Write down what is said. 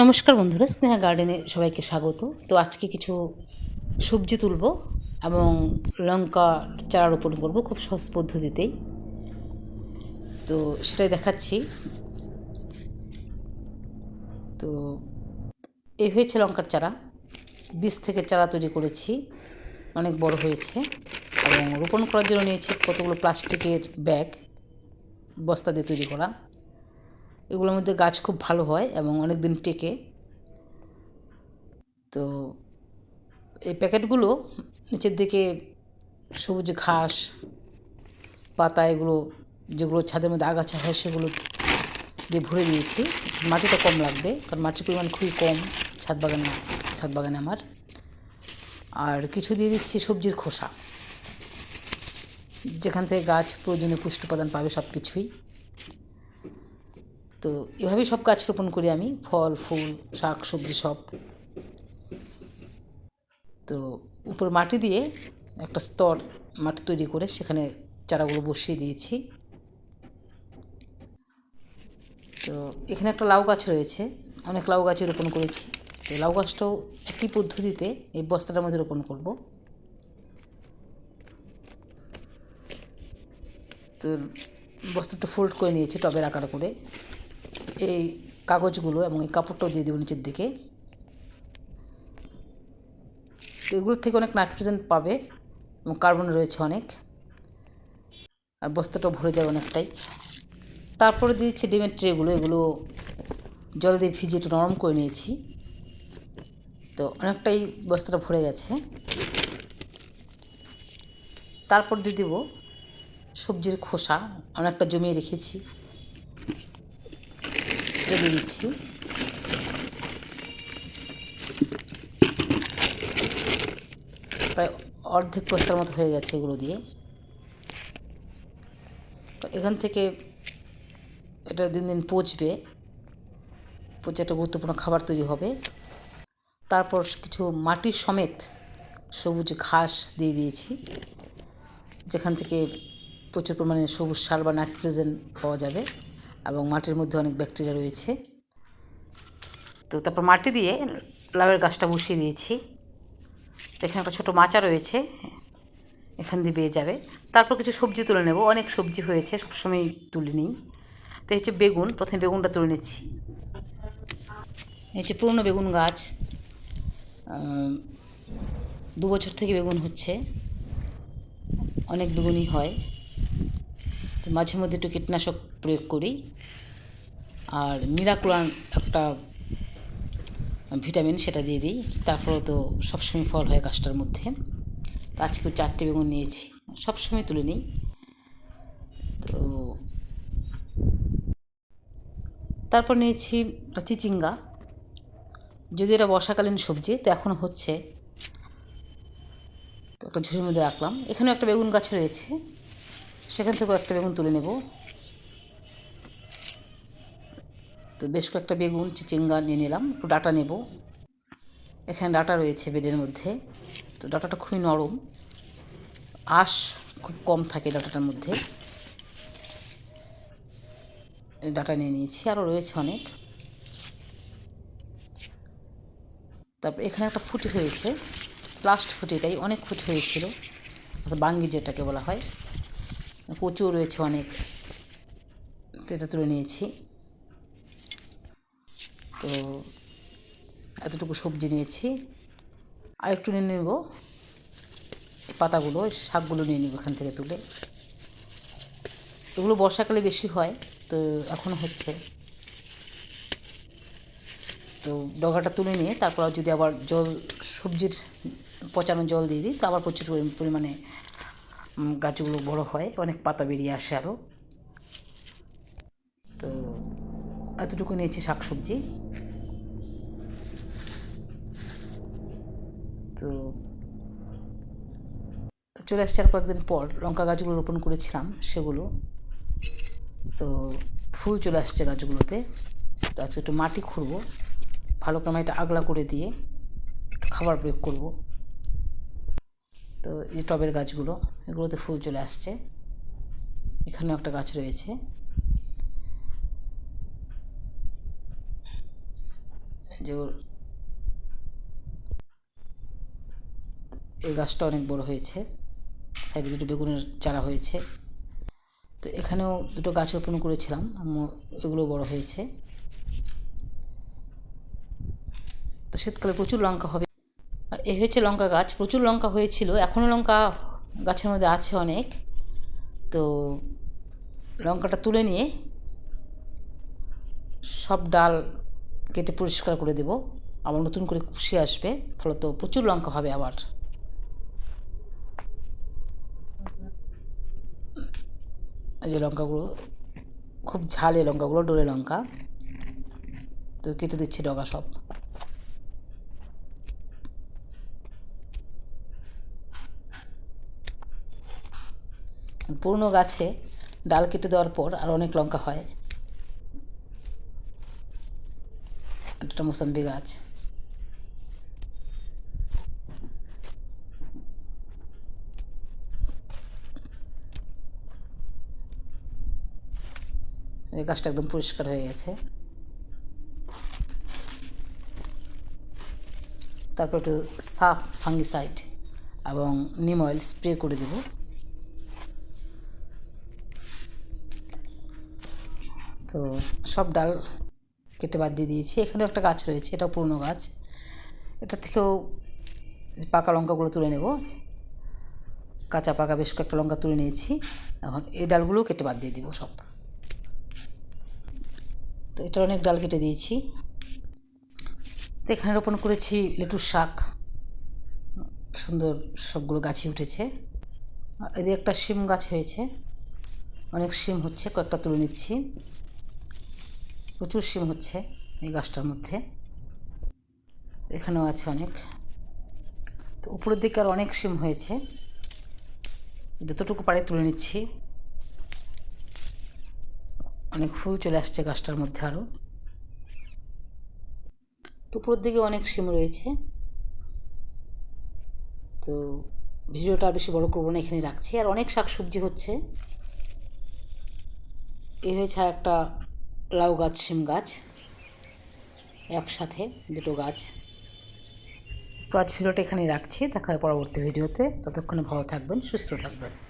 নমস্কার বন্ধুরা, স্নেহা গার্ডেনে সবাইকে স্বাগত। তো আজকে কিছু সবজি তুলব এবং লঙ্কা চারা রোপণ করব খুব সহজ পদ্ধতিতেই। তো সেটাই দেখাচ্ছি। তো এই হয়েছে লঙ্কার চারা। বীজ থেকে চারা তৈরি করেছি, অনেক বড় হয়েছে এবং রোপণ করার জন্য নিয়েছি কতগুলো প্লাস্টিকের ব্যাগ, বস্তা দিয়ে তৈরি করা। এগুলোর মধ্যে গাছ খুব ভালো হয় এবং অনেক দিন টেকে। তো এই প্যাকেটগুলো নিচের দিকে সবুজ ঘাস, পাতা, এগুলো যেগুলো ছাদের মধ্যে আগাছা হয় সেগুলো দিয়ে ভরে দিয়েছি। মাটিটা কম লাগবে কারণ মাটির পরিমাণ খুবই কম ছাদ বাগানে ছাদ বাগানে আমার। আর কিছু দিয়ে দিচ্ছি সবজির খোসা। যেখান থেকে গাছ প্রয়োজনীয় পুষ্টি উপাদান পাবে সব কিছুই তো এভাবেই সব গাছ রোপণ করি আমি। ফল, ফুল, শাক, সবজি সব। তো উপর মাটি দিয়ে একটা স্তর মাটি তৈরি করে সেখানে চারাগুলো বসিয়ে দিয়েছি। তো এখানে একটা লাউ গাছ রয়েছে। অনেক লাউ গাছই রোপণ করেছি। তো লাউ গাছটাও একই পদ্ধতিতে এই বস্তাটার মধ্যে রোপণ করব। তো বস্তাটা ফোল্ড করে নিয়েছি টবের আকার করে। এই কাগজগুলো এবং এই কাপড়টাও দিয়ে দেবো নিচের দিকে। এগুলোর থেকে অনেক নাইট্রোজেন পাবে এবং কার্বন রয়েছে অনেক। আর বস্তাটাও ভরে যাবে অনেকটাই। তারপরে দিয়েছি ডিমের ট্রেগুলো, এগুলো জল দিয়ে ভিজিয়ে একটু নরম করে নিয়েছি। তো অনেকটাই বস্তাটা ভরে গেছে। তারপর দিয়ে দেবো সবজির খোসা, অনেকটা জমিয়ে রেখেছি। দিয়ে দিচ্ছি। প্রায় অর্ধেক বস্তার মতো হয়ে গেছে এগুলো দিয়ে। এখান থেকে এটা দিন দিন পচবে। পচে একটা গুরুত্বপূর্ণ খাবার তৈরি হবে। তারপর কিছু মাটির সমেত সবুজ ঘাস দিয়ে দিয়েছি। যেখান থেকে প্রচুর পরিমাণে সবুজ সার বা নাইট্রোজেন পাওয়া যাবে। এবং মাটির মধ্যে অনেক ব্যাকটেরিয়া রয়েছে। তো তারপর মাটি দিয়ে লাউয়ের গাছটা বসিয়ে দিয়েছি। তো এখানে একটা ছোটো মাচা রয়েছে, এখান দিয়ে বেয়ে যাবে। তারপর কিছু সবজি তুলে নেব। অনেক সবজি হয়েছে, সবসময় তুলে নিই। তো হচ্ছে বেগুন, প্রথমে বেগুনটা তুলে নিচ্ছি। হচ্ছে পুরনো বেগুন গাছ। দু বছর থেকে বেগুন হচ্ছে। অনেক বেগুনই হয়। মাঝে মধ্যে একটু কীটনাশক প্রয়োগ করি। আর মিরাকুলান একটা ভিটামিন সেটা দিয়ে দিই। তারপরে তো সবসময় ফল হয় গাছটার মধ্যে। তো আজকে চারটে বেগুন নিয়েছি, সবসময় তুলে নিই। তো তারপর নিয়েছি চিচিঙ্গা। যদি এটা বর্ষাকালীন সবজি, তো এখন হচ্ছে, তো একটা ঝুড়ির মধ্যে রাখলাম। এখানেও একটা বেগুন গাছ রয়েছে। সেখান থেকেও একটা বেগুন তুলে নেব। তো বেশ কয়েকটা বেগুন, চিচিঙ্গা নিয়ে নিলাম, একটু ডাটা নেব। এখানে ডাটা রয়েছে বেডের মধ্যে। তো ডাটাটা খুবই নরম। আঁশ খুব কম থাকে ডাটাটার মধ্যে। ডাটা নিয়ে নিয়েছি আরও রয়েছে অনেক। তারপর এখানে একটা ফুটি হয়েছে, লাস্ট ফুটি এটাই, অনেক ফুটি হয়েছিল, বাঙ্গি যেটাকে বলা হয়। কচুও রয়েছে অনেক। তো এটা তুলে নিয়েছি। তো এতটুকু সবজি নিয়েছি। আর একটু নিয়ে নেব পাতাগুলো শাকগুলো নিয়ে নেব এখান থেকে তুলে। এগুলো বর্ষাকালে বেশি হয়, তো এখনও হচ্ছে। তো ডগাটা তুলে নিয়ে তারপর যদি আবার জল, সবজির পচানো জল দিয়ে দিই, তো আবার প্রচুর পরিমাণে গাছগুলো বড় হয়, অনেক পাতা বেরিয়ে আসে আরও তো এতটুকু নিয়েছি শাক সবজি তো চলে আসছে আর কয়েকদিন পর, লঙ্কা গাছগুলো রোপণ করেছিলাম সেগুলো। তো ফুল চলে আসছে গাছগুলোতে। তো আজকে একটু মাটি খুঁড়বো, ভালো করে এটা আগলা করে দিয়ে খাবার প্রয়োগ করব। তো এই টবের গাছগুলো, এগুলোতে ফুল চলে আসছে। এখানেও একটা গাছ রয়েছে। যে এই গাছটা অনেক বড় হয়েছে। সাইডে দুটো বেগুনের চারা হয়েছে। তো এখানেও দুটো গাছ রোপণ করেছিলাম। এগুলো বড় হয়েছে। তো শীতকালে প্রচুর লঙ্কা হবে। এই হচ্ছে লঙ্কা গাছ, প্রচুর লঙ্কা হয়েছিল এখনও লঙ্কা গাছের মধ্যে আছে অনেক। তো লঙ্কাটা তুলে নিয়ে সব ডাল কেটে পরিষ্কার করে দেব। আবার নতুন করে কুশি আসবে, ফলত প্রচুর লঙ্কা হবে আবার। যে লঙ্কাগুলো, খুব ঝালে লঙ্কাগুলো ডোরে লঙ্কা। তো কেটে দিচ্ছি ডগা সব। পুরনো গাছে ডাল কেটে দেওয়ার পর আর অনেক লঙ্কা হয়। একটা মোসাম্বি গাছ। গাছটা একদম পরিষ্কার হয়ে গেছে। তারপর একটু সাফ ফাঙ্গিসাইড এবং নিম অয়েল স্প্রে করে দেবো। তো সব ডাল কেটে বাদ দিয়ে দিয়েছি। এখানেও একটা গাছ রয়েছে, এটাও পুরনো গাছ। এটা থেকেও পাকা লঙ্কাগুলো তুলে নেব। কাঁচা পাকা বেশ কয়েকটা লঙ্কা তুলে নিয়েছি। এখন এই ডালগুলোও কেটে বাদ দিয়ে দিব সব। তো এটা অনেক ডাল কেটে দিয়েছি। তো এখানে রোপণ করেছি লেটুর শাক। সুন্দর সবগুলো গাছই উঠেছে। এদিকে একটা শিম গাছ হয়েছে। অনেক শিম হচ্ছে, কয়েকটা তুলে নিচ্ছি। প্রচুর শিম হচ্ছে এই গাছটার মধ্যে। এখানেও আছে অনেক। তো উপরের দিকে আর অনেক শিম হয়েছে। যতটুকু পারে তুলে নিচ্ছি। অনেক ফুল চলে আসছে গাছটার মধ্যে আরও তো উপরের দিকে অনেক শিম রয়েছে। তো ভিডিওটা আর বেশি বড় করব না এখানে রাখছি। আর অনেক শাকসবজি হচ্ছে। এই হয়েছে একটা লাউ গাছ, শিম গাছ, একসাথে দুটো গাছ। তো আজ ভিডিওটা এখানে রাখছি। দেখা হয় পরবর্তী ভিডিওতে। ততক্ষণে ভালো থাকবেন, সুস্থ থাকবেন।